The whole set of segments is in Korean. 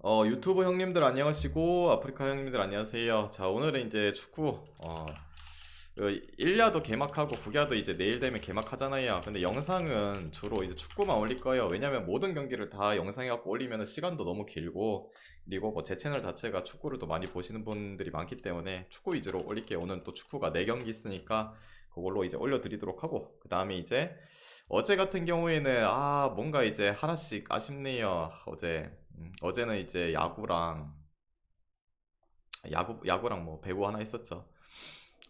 어, 유튜브 형님들 안녕하시고 아프리카 형님들 안녕하세요. 자, 오늘은 이제 축구 어, 그 1야도 개막하고 9야도 이제 내일 되면 개막하잖아요. 근데 영상은 주로 이제 축구만 올릴 거예요. 왜냐면 모든 경기를 다 영상에 갖고 올리면 시간도 너무 길고 그리고 뭐 제 채널 자체가 축구를 또 많이 보시는 분들이 많기 때문에 축구 위주로 올릴게요. 오늘 또 축구가 4경기 있으니까 그걸로 이제 올려드리도록 하고 그 다음에 이제 어제 같은 경우에는 아 뭔가 이제 하나씩 아쉽네요. 어제 음, 어제는 이제 야구랑 야구 야구랑 뭐 배구 하나 있었죠.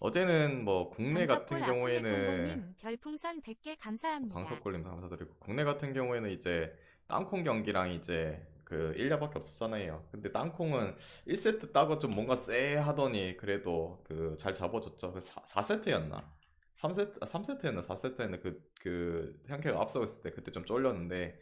어제는 뭐 국내 같은 경우에는 별풍선 100개 감사합니다. 방석골님 감사드리고 국내 같은 경우에는 이제 땅콩 경기랑 이제 그 1야밖에 없었잖아요. 근데 땅콩은 1세트 따고 좀 뭔가 쎄 하더니 그래도 그 잘 잡아줬죠. 그 4, 세트였나 3세트, 3세트였나 4세트였나 그, 그, 현케가 앞서고 있을 때 그때 좀 쫄렸는데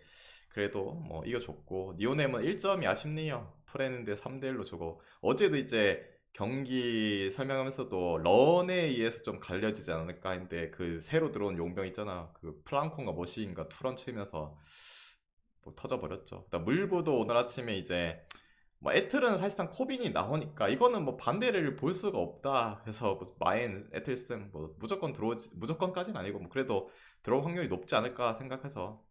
그래도 뭐 이겨줬고 니오넴은 1점이 아쉽네요. 프레는데 3대1로 주고 어제도 이제 경기 설명하면서도 런에 의해서 좀 갈려지지 않을까 했는데 그 새로 들어온 용병 있잖아. 그 플랑콘가 머시인가 투런 치면서 뭐 터져버렸죠. 그다음 물부도 오늘 아침에 이제 뭐 에틀은 사실상 코빈이 나오니까 이거는 뭐 반대를 볼 수가 없다 해서 뭐 마엔 에틀슨 뭐 무조건 들어오지 무조건까지는 아니고 뭐 그래도 들어올 확률이 높지 않을까 생각해서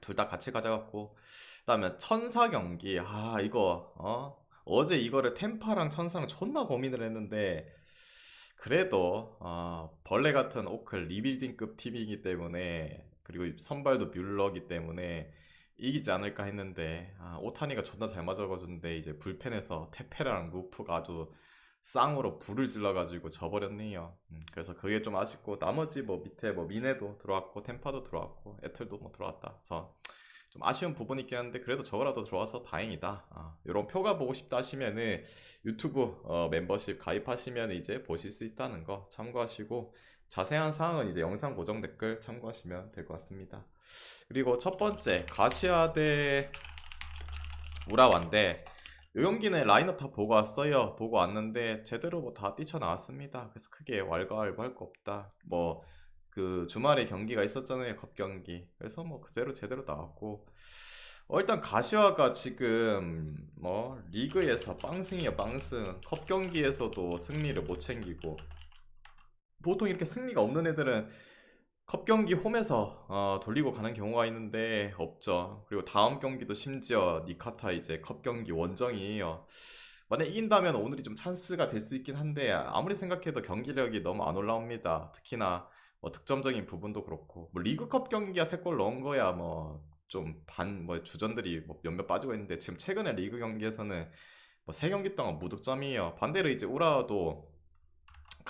둘 다 같이 가져갔고 그다음에 천사 경기. 아 이거 어? 어제 이거를 템파랑 천사랑 존나 고민을 했는데 그래도 어, 벌레 같은 오클 리빌딩급 팀이기 때문에 그리고 선발도 뮬러기 때문에 이기지 않을까 했는데 아, 오타니가 존나 잘 맞아가지고인데 이제 불펜에서 테페랑 루프가 아주 쌍으로 불을 질러가지고 져버렸네요. 음, 그래서 그게 좀 아쉽고 나머지 뭐 밑에 뭐 미네도 들어왔고 템파도 들어왔고 에틀도 뭐 들어왔다. 그래서 좀 아쉬운 부분이 있긴 한데 그래도 저거라도 들어와서 다행이다. 아, 이런 표가 보고 싶다 하시면은 유튜브 어, 멤버십 가입하시면 이제 보실 수 있다는 거 참고하시고 자세한 사항은 이제 영상 고정 댓글 참고하시면 될 것 같습니다. 그리고 첫 번째 가시아 대 우라와인데 이 경기는 라인업 다 보고 왔어요. 보고 왔는데 제대로 뭐 다 뛰쳐나왔습니다. 그래서 크게 왈가왈부 할 거 없다. 뭐 그 주말에 경기가 있었잖아요. 컵 경기. 그래서 뭐 그대로 제대로 나왔고 어, 일단 가시화가 지금 뭐 리그에서 빵승이야 빵승. 컵 경기에서도 승리를 못 챙기고 보통 이렇게 승리가 없는 애들은 컵 경기 홈에서 어, 돌리고 가는 경우가 있는데 없죠. 그리고 다음 경기도 심지어 니카타 이제 컵 경기 원정이에요. 만약 이긴다면 오늘이 좀 찬스가 될 수 있긴 한데 아무리 생각해도 경기력이 너무 안 올라옵니다. 특히나 뭐 득점적인 부분도 그렇고 뭐 리그컵 경기야 세 골 넣은 거야 뭐 좀 반뭐 주전들이 뭐 몇몇 빠지고 있는데 지금 최근에 리그 경기에서는 뭐 세 경기 동안 무득점이에요. 반대로 이제 우라도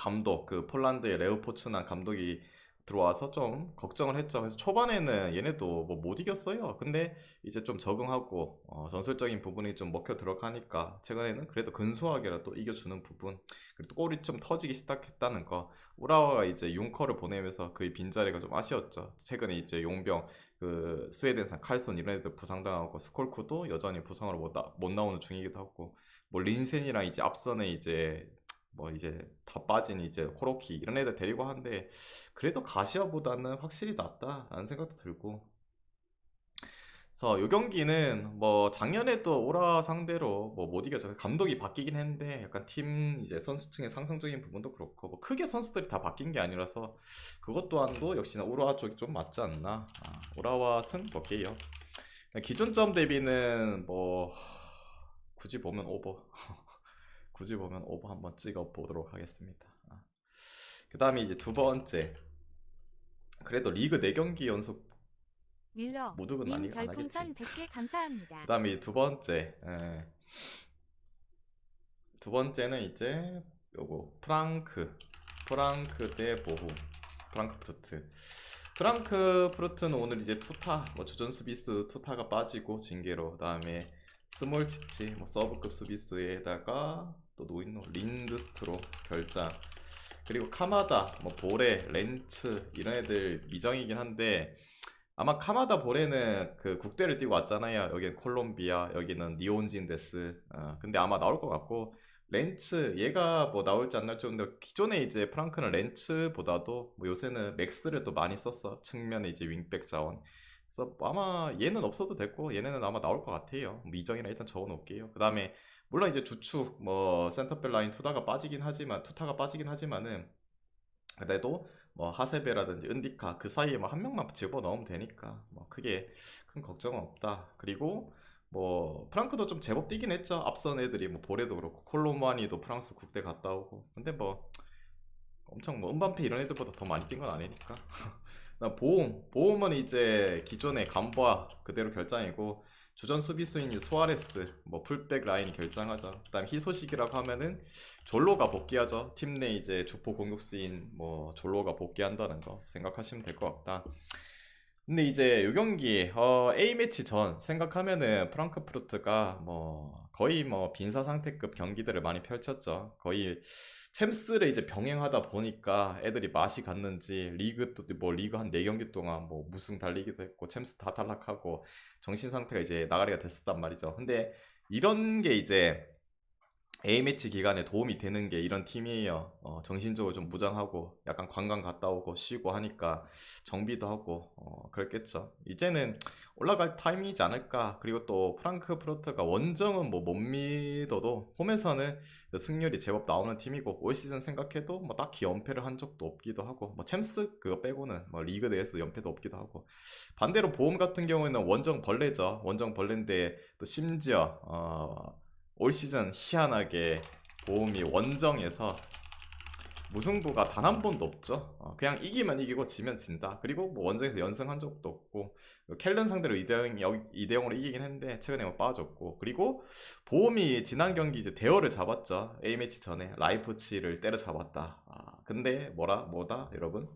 감독 그 폴란드의 레오포츠나 감독이 들어와서 좀 걱정을 했죠. 그래서 초반에는 얘네도 뭐 못 이겼어요. 근데 이제 좀 적응하고 어, 전술적인 부분이 좀 먹혀 들어가니까 최근에는 그래도 근소하게라도 이겨주는 부분 그리고 또 골이 좀 터지기 시작했다는 거 우라와가 이제 융커를 보내면서 그 빈자리가 좀 아쉬웠죠. 최근에 이제 용병 그 스웨덴산 칼손 이런 애들 부상당하고 스콜쿠도 여전히 부상으로 못, 나, 못 나오는 중이기도 하고 뭐 린센이랑 이제 앞선에 이제 뭐 이제 다 빠진 이제 코로키 이런 애들 데리고 하는데 그래도 가시아보다는 확실히 낫다라는 생각도 들고. 그래서 요 경기는 뭐 작년에도 오라 상대로 뭐 못 이겼죠 감독이 바뀌긴 했는데 약간 팀 이제 선수층의 상승적인 부분도 그렇고 뭐 크게 선수들이 다 바뀐 게 아니라서 그것 또한도 역시나 오라 쪽이 좀 맞지 않나. 아, 오라와 승 볼게요. 기존점 대비는 뭐 굳이 보면 오버 굳이 보면 오버 한번 찍어 보도록 하겠습니다. 그 다음에 이제 두 번째. 그래도 리그 4경기 연속 윌러 무득은 님 아니. 별풍선 100개 감사합니다. 그 다음에 두 번째. 예. 두 번째는 이제 요거 프랑크. 프랑크 대 보후. 프랑크푸르트. 프랑크푸르트는 오늘 이제 투타, 뭐 주전 수비수 투타가 빠지고 징계로 그 다음에 스몰 치치, 뭐 서브급 수비수에다가 또 노인노 린드스트로 결장. 그리고 카마다, 뭐 보레, 렌츠 이런 애들 미정이긴 한데 아마 카마다 보레는 그 국대를 뛰고 왔잖아요. 여기는 콜롬비아, 여기는 니온진데스. 어, 근데 아마 나올 것 같고 렌츠 얘가 뭐 나올지 안 나올지 근데 기존에 이제 프랑크는 렌츠보다도 뭐 요새는 맥스를 또 많이 썼어. 측면에 이제 윙백 자원. 그래서 아마 얘는 없어도 됐고 얘네는 아마 나올 것 같아요. 미정이나 일단 적어놓을게요. 그 다음에 물론 이제 주축 뭐 센터백 라인 투다가 빠지긴 하지만 투타가 빠지긴 하지만은 그래도 뭐 하세베라든지 은디카 그 사이에 뭐 한 명만 집어 넣으면 되니까 뭐 크게 큰 걱정은 없다. 그리고 뭐 프랑크도 좀 제법 뛰긴 했죠. 앞선 애들이 뭐 보레도 그렇고 콜로무아니도 프랑스 국대 갔다 오고. 근데 뭐 엄청 뭐 은반페 이런 애들보다 더 많이 뛴 건 아니니까. 보험 보험은 이제 기존의 감보아 그대로 결장이고 주전 수비수인 소아레스 뭐 풀백 라인이 결장하죠. 그다음 희소식이라고 하면은 졸로가 복귀하죠. 팀 내 이제 주포 공격수인 뭐 졸로가 복귀한다는 거 생각하시면 될 것 같다. 근데 이제 요 경기 어, A 매치 전 생각하면은 프랑크푸르트가 뭐 거의 뭐 빈사 상태급 경기들을 많이 펼쳤죠. 거의 챔스를 이제 병행하다 보니까 애들이 맛이 갔는지 리그 또 뭐 리그 한 4경기 동안 뭐 무승 달리기도 했고 챔스 다 탈락하고 정신 상태가 이제 나가리가 됐었단 말이죠. 근데 이런 게 이제 A매치 기간에 도움이 되는 게 이런 팀이에요. 어, 정신적으로 좀 무장하고 약간 관광 갔다 오고 쉬고 하니까 정비도 하고 어, 그랬겠죠. 이제는 올라갈 타이밍이지 않을까. 그리고 또 프랑크푸르트가 원정은 뭐 못 믿어도 홈에서는 승률이 제법 나오는 팀이고 올 시즌 생각해도 뭐 딱히 연패를 한 적도 없기도 하고 뭐 챔스 그거 빼고는 뭐 리그 내에서 연패도 없기도 하고 반대로 보험 같은 경우에는 원정 벌레죠. 원정 벌레인데 또 심지어 어, 올 시즌 희한하게 보험이 원정에서 무승부가 단 한 번도 없죠. 어, 그냥 이기면 이기고 지면 진다. 그리고 뭐 원정에서 연승한 적도 없고 켈른 상대로 2대 0 2대 0으로 이기긴 했는데 최근에 뭐 빠졌고 그리고 보험이 지난 경기 이제 대어를 잡았죠. A 매치 전에 라이프치를 때려잡았다. 아, 근데 뭐라 뭐다 여러분?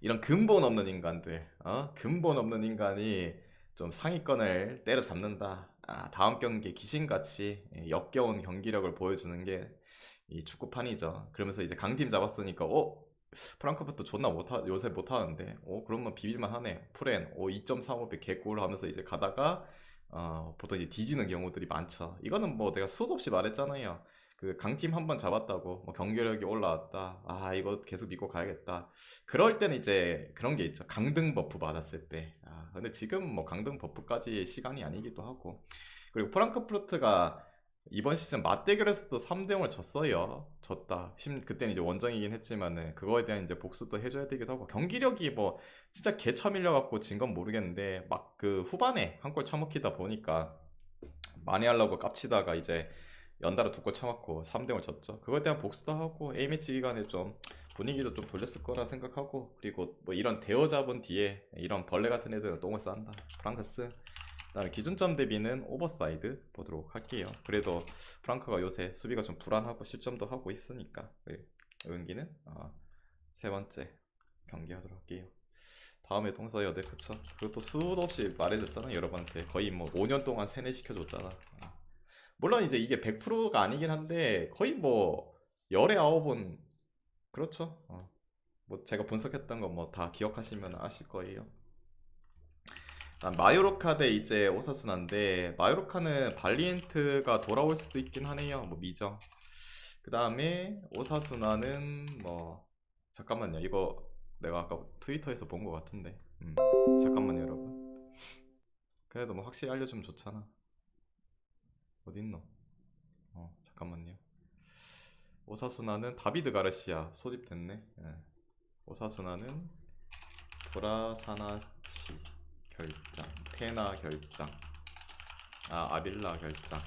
이런 근본 없는 인간들, 어? 근본 없는 인간이 좀 상위권을 때려잡는다. 아, 다음 경기 귀신같이 역겨운 경기력을 보여주는 게 이 축구판이죠. 그러면서 이제 강팀 잡았으니까 어? 프랑크푸르트 존나 못하 요새 못하는데 어? 그러면 비빌만 하네. 프렌 어? 2.35배 개꿀 하면서 이제 가다가 어 보통 이제 뒤지는 경우들이 많죠. 이거는 뭐 내가 수도 없이 말했잖아요 그 강팀 한 번 잡았다고 뭐 경기력이 올라왔다. 아 이거 계속 믿고 가야겠다. 그럴 때는 이제 그런 게 있죠. 강등 버프 받았을 때 아 근데 지금 뭐 강등 버프까지 시간이 아니기도 하고. 그리고 프랑크푸르트가 이번 시즌 맞대결에서도 3대 0을 졌어요. 졌다. 심, 그때는 이제 원정이긴 했지만은 그거에 대한 이제 복수도 해줘야 되기도 하고. 경기력이 뭐 진짜 개차 밀려갖고 진 건 모르겠는데 막 그 후반에 한 골 처먹히다 보니까 많이 하려고 깝치다가 이제 연달아 두골 3대 0을 졌죠. 그거에 대한 복수도 하고 A매치 기간에 좀 분위기도 좀 돌렸을 거라 생각하고 그리고 뭐 이런 대어 잡은 뒤에 이런 벌레 같은 애들은 똥을 싼다. 프랑크스 그다음에 기준점 대비는 오버사이드 보도록 할게요. 그래도 프랑크가 요새 수비가 좀 불안하고 실점도 하고 있으니까 네, 연기는 아, 세 번째 경기 하도록 할게요. 다음에 동서여대 그쵸? 그것도 수도 없이 말해줬잖아 여러분한테 거의 뭐 5년 동안 세뇌시켜줬잖아. 아. 물론 이제 이게 100%가 아니긴 한데 거의 뭐 열에 아홉은 그렇죠. 어. 뭐 제가 분석했던 거 뭐 다 기억하시면 아실 거예요. 아, 마요르카 대 이제 오사스나인데 마요르카는 발리엔트가 돌아올 수도 있긴 하네요. 뭐 미정. 그 다음에 오사수나는 뭐 잠깐만요. 이거 내가 아까 트위터에서 본 것 같은데. 음, 잠깐만요, 여러분. 그래도 뭐 확실히 알려주면 좋잖아. 어딨노? 어, 잠깐만요. 오사수나는 다비드 가르시아 소집됐네. 예. 오사수나는 보라사나치 결장, 페나 결장, 아 아빌라 결장.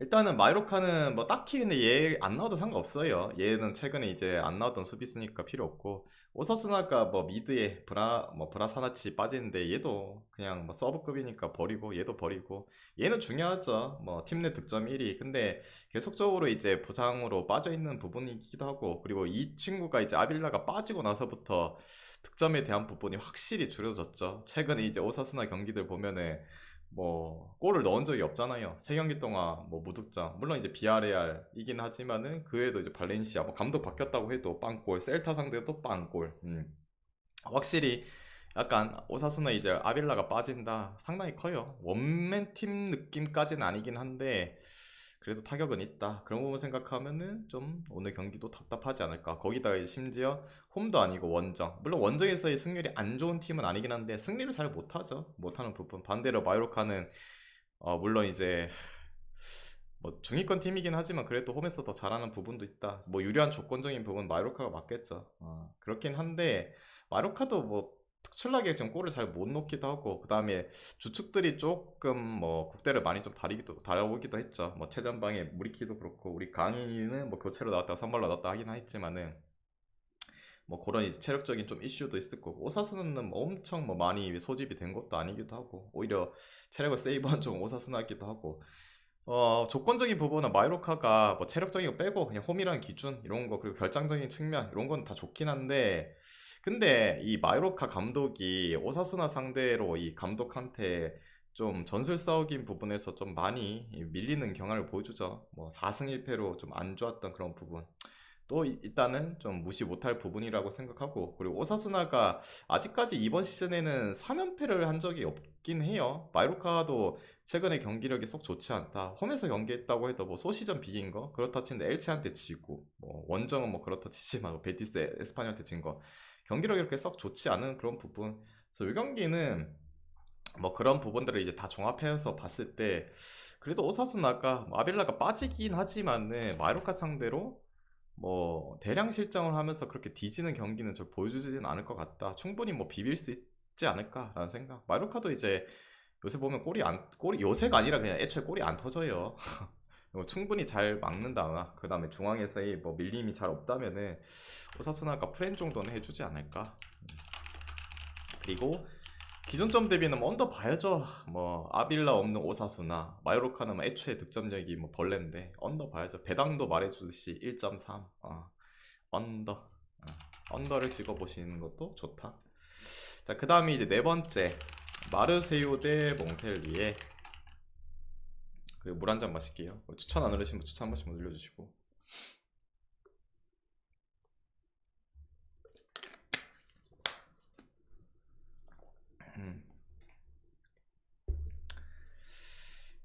일단은 마이로카는 뭐 딱히 근데 얘 안 나와도 상관없어요. 얘는 최근에 이제 안 나왔던 수비수니까 필요 없고 오사스나가 뭐 미드에 브라 뭐 브라사나치 빠지는데 얘도 그냥 뭐 서브급이니까 버리고 얘도 버리고 얘는 중요하죠. 뭐 팀 내 득점 1위. 근데 계속적으로 이제 부상으로 빠져 있는 부분이기도 하고 그리고 이 친구가 이제 아빌라가 빠지고 나서부터 득점에 대한 부분이 확실히 줄여졌죠. 최근에 이제 오사스나 경기들 보면은 뭐 골을 넣은 적이 없잖아요. 세 경기 동안 뭐 무득점. 물론 이제 비아레알이긴 하지만은 그 외에도 이제 발렌시아 뭐 감독 바뀌었다고 해도 빵골, 셀타 상대도 빵골. 음. 확실히 약간 오사스나 이제 아빌라가 빠진다 상당히 커요. 원맨 팀 느낌까지는 아니긴 한데 그래도 타격은 있다. 그런 부분 생각하면은 좀 오늘 경기도 답답하지 않을까. 거기다가 심지어 홈도 아니고 원정. 물론 원정에서의 승률이 안 좋은 팀은 아니긴 한데 승리를 잘 못하죠. 못하는 부분. 반대로 마요르카는 어, 물론 이제 뭐 중위권 팀이긴 하지만 그래도 홈에서 더 잘하는 부분도 있다. 뭐 유리한 조건적인 부분 마요르카가 맞겠죠. 어, 그렇긴 한데 마요르카도 뭐 특출나게 지금 골을 잘 못 넣기도 하고 그 다음에 주축들이 조금 뭐 국대를 많이 좀 다리기도 다려오기도 했죠. 뭐 최전방에 무리키도 그렇고 우리 강인이는 뭐 교체로 나왔다가 선발로 나왔다 하긴 했지만은 뭐 그런 체력적인 좀 이슈도 있을 거고 오사수는 뭐 엄청 뭐 많이 소집이 된 것도 아니기도 하고 오히려 체력을 세이브한 쪽은 오사수나기도 하고 어 조건적인 부분은 마이로카가 뭐 체력적인 거 빼고 그냥 홈이라는 기준 이런 거 그리고 결정적인 측면 이런 건 다 좋긴 한데 근데 이 마이로카 감독이 오사수나 상대로 이 감독한테 좀 전술 싸움인 부분에서 좀 많이 밀리는 경향을 보여주죠. 뭐 4승 1패로 좀 안 좋았던 그런 부분. 또 이- 일단은 좀 무시 못할 부분이라고 생각하고 그리고 오사수나가 아직까지 이번 시즌에는 3연패를 한 적이 없긴 해요. 마이로카도 최근에 경기력이 썩 좋지 않다. 홈에서 경기했다고 해도 뭐 소시전 비긴 거 그렇다 치는데 엘체한테 지고 뭐 원정은 뭐 그렇다 치지만 뭐 베티스 에스파뇰한테 진 거 경기력이 이렇게 썩 좋지 않은 그런 부분. 그래서 이 경기는 뭐 그런 부분들을 이제 다 종합해서 봤을 때 그래도 오사수나가 뭐 아빌라가 빠지긴 하지만은 마이로카 상대로 뭐 대량 실점을 하면서 그렇게 뒤지는 경기는 좀 보여주지는 않을 것 같다. 충분히 뭐 비빌 수 있지 않을까라는 생각. 마이로카도 이제 요새 보면 골이 안 골이 요새가 아니라 그냥 애초에 골이 안 터져요. 뭐 충분히 잘 막는다. 그 다음에 중앙에서의 뭐 밀림이 잘 없다면은 오사수나가 프렌 정도는 해주지 않을까. 그리고 기존점 대비는 뭐 언더 봐야죠. 뭐 아빌라 없는 오사수나 마요르카는 뭐 애초에 득점력이 뭐 벌레인데 언더 봐야죠. 배당도 말해주듯이 1.3 어, 언더 어, 언더를 찍어보시는 것도 좋다. 자, 그 다음에 이제 네 번째 마르세유 대 몽펠리에 그리고 물 한 잔 마실게요. 뭐 추천 안 누르시면 추천 한 번씩 눌러주시고. 음.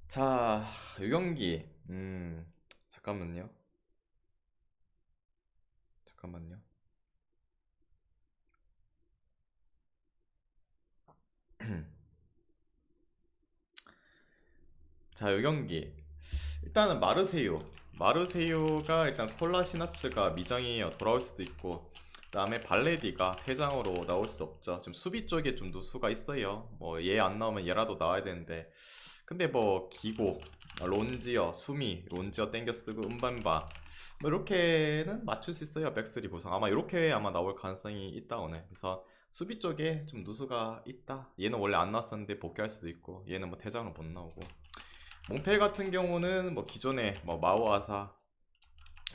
자, 이 경기. 음, 잠깐만요. 잠깐만요. 자, 이 경기. 일단은 마르세유. 마르세유가 일단 콜라시나츠가 미장이에요. 돌아올 수도 있고. 그다음에 발레디가 퇴장으로 나올 수 없죠. 좀 수비 쪽에 좀 누수가 있어요. 뭐 얘 안 나오면 얘라도 나와야 되는데. 근데 뭐 기고, 론지어, 수미, 론지어 땡겨 쓰고 음반바 뭐 이렇게는 맞출 수 있어요. 백스리 구성. 아마 이렇게 아마 나올 가능성이 있다 오늘. 그래서 수비 쪽에 좀 누수가 있다. 얘는 원래 안 나왔었는데 복귀할 수도 있고 얘는 뭐 퇴장으로 못 나오고. 몽펠 같은 경우는 뭐 기존에 뭐 마오아사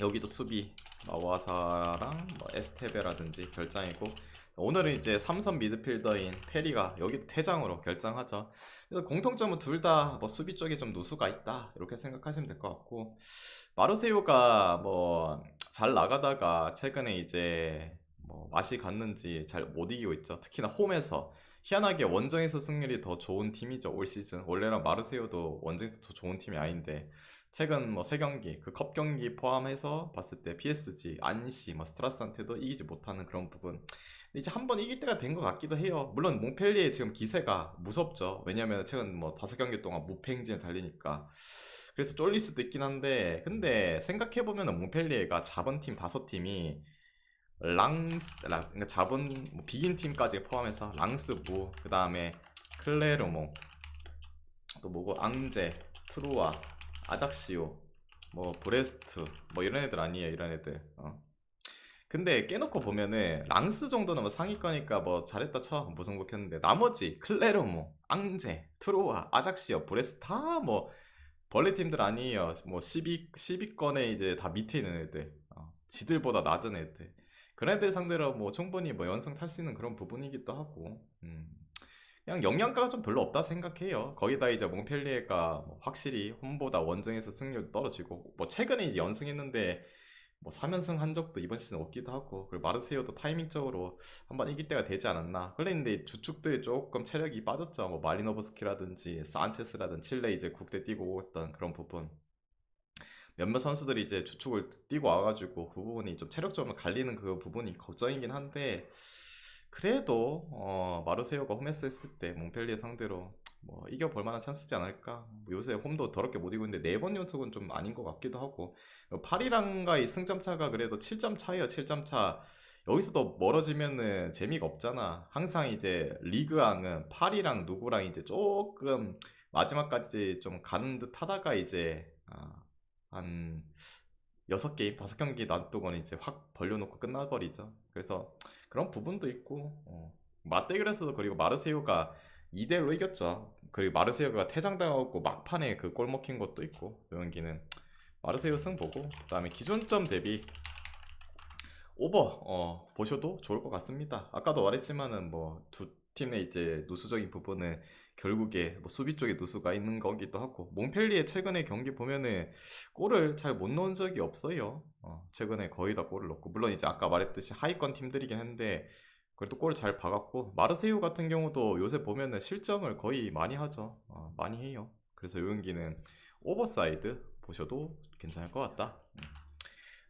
여기도 수비 마오아사랑 뭐 에스테베라든지 결장이고 오늘은 이제 삼선 미드필더인 페리가 여기도 퇴장으로 결장하죠. 그래서 공통점은 둘 다 뭐 수비 쪽에 좀 누수가 있다 이렇게 생각하시면 될 것 같고 마르세유가 뭐 잘 나가다가 최근에 이제 뭐 맛이 갔는지 잘 못 이기고 있죠. 특히나 홈에서 희한하게 원정에서 승률이 더 좋은 팀이죠 올 시즌. 원래랑 마르세유도 원정에서 더 좋은 팀이 아닌데 최근 뭐 세 경기 그 컵 경기 포함해서 봤을 때 PSG, 안시, 뭐 스트라스한테도 이기지 못하는 그런 부분. 이제 한 번 이길 때가 된 것 같기도 해요. 물론 몽펠리에 지금 기세가 무섭죠. 왜냐면 최근 뭐 다섯 경기 동안 무패 행진에 달리니까. 그래서 쫄릴 수도 있긴 한데 근데 생각해보면 몽펠리에가 잡은 팀 다섯 팀이 랑스 라, 그러니까 잡은 뭐 비긴 팀까지 포함해서 랑스부 그 다음에 클레르모 또 뭐고 앙제 트루아 아작시오 뭐 브레스트 뭐 이런 애들 아니에요 이런 애들. 어. 근데 깨놓고 보면은 랑스 정도는 뭐 상위권이니까 뭐 잘했다 쳐. 무승복했는데. 나머지 클레르모 앙제 트루아 아작시오 브레스트 다 뭐 벌레 팀들 아니에요. 뭐 12, 10위권에 이제 다 밑에 있는 애들. 어. 지들보다 낮은 애들 그런 애들 상대로 뭐 충분히 뭐 연승 탈 수 있는 그런 부분이기도 하고 음. 그냥 영양가가 좀 별로 없다 생각해요. 거기다 이제 몽펠리에가 뭐 확실히 홈보다 원정에서 승률 떨어지고 뭐 최근에 이제 연승했는데 뭐 3연승 한 적도 이번 시즌 없기도 하고 그리고 마르세유도 타이밍적으로 한번 이길 때가 되지 않았나 그랬는데 주축들이 조금 체력이 빠졌죠. 뭐 말리노브스키라든지 산체스라든지 칠레 이제 국대 뛰고 있던 그런 부분 몇몇 선수들이 이제 주축을 뛰고 와가지고 그 부분이 좀 체력적으로 갈리는 그 부분이 걱정이긴 한데 그래도 어, 마르세유가 홈에스 했을 때 몽펠리에 상대로 뭐 이겨볼 만한 찬스지 않을까? 뭐 요새 홈도 더럽게 못 이기고 있는데 네 번 연속은 좀 아닌 것 같기도 하고. 파리랑과의 승점 차가 그래도 7점 차예요 7점 차. 여기서도 멀어지면은 재미가 없잖아. 항상 이제 리그왕은 파리랑 누구랑 이제 조금 마지막까지 좀 가는 듯 하다가 이제 아, 한 6게임, 5경기 놔두고는 이제 확 벌려놓고 끝나버리죠. 그래서 그런 부분도 있고 어. 맞대결에서도 그리고 마르세유가 2대1로 이겼죠. 그리고 마르세유가 퇴장당하고 막판에 그 골 먹힌 것도 있고 그 경기는 마르세유 승 보고 그 다음에 기준점 대비 오버 어, 보셔도 좋을 것 같습니다. 아까도 말했지만은 뭐 두 팀의 이제 누수적인 부분은 결국에 뭐 수비 쪽에 누수가 있는 거기도 하고 몽펠리에 최근에 경기 보면은 골을 잘 못 넣은 적이 없어요. 어, 최근에 거의 다 골을 넣고 물론 이제 아까 말했듯이 하위권 팀들이긴 한데 그래도 골을 잘 박았고 마르세유 같은 경우도 요새 보면은 실점을 거의 많이 하죠. 어, 많이 해요. 그래서 요 경기는 오버사이드 보셔도 괜찮을 것 같다.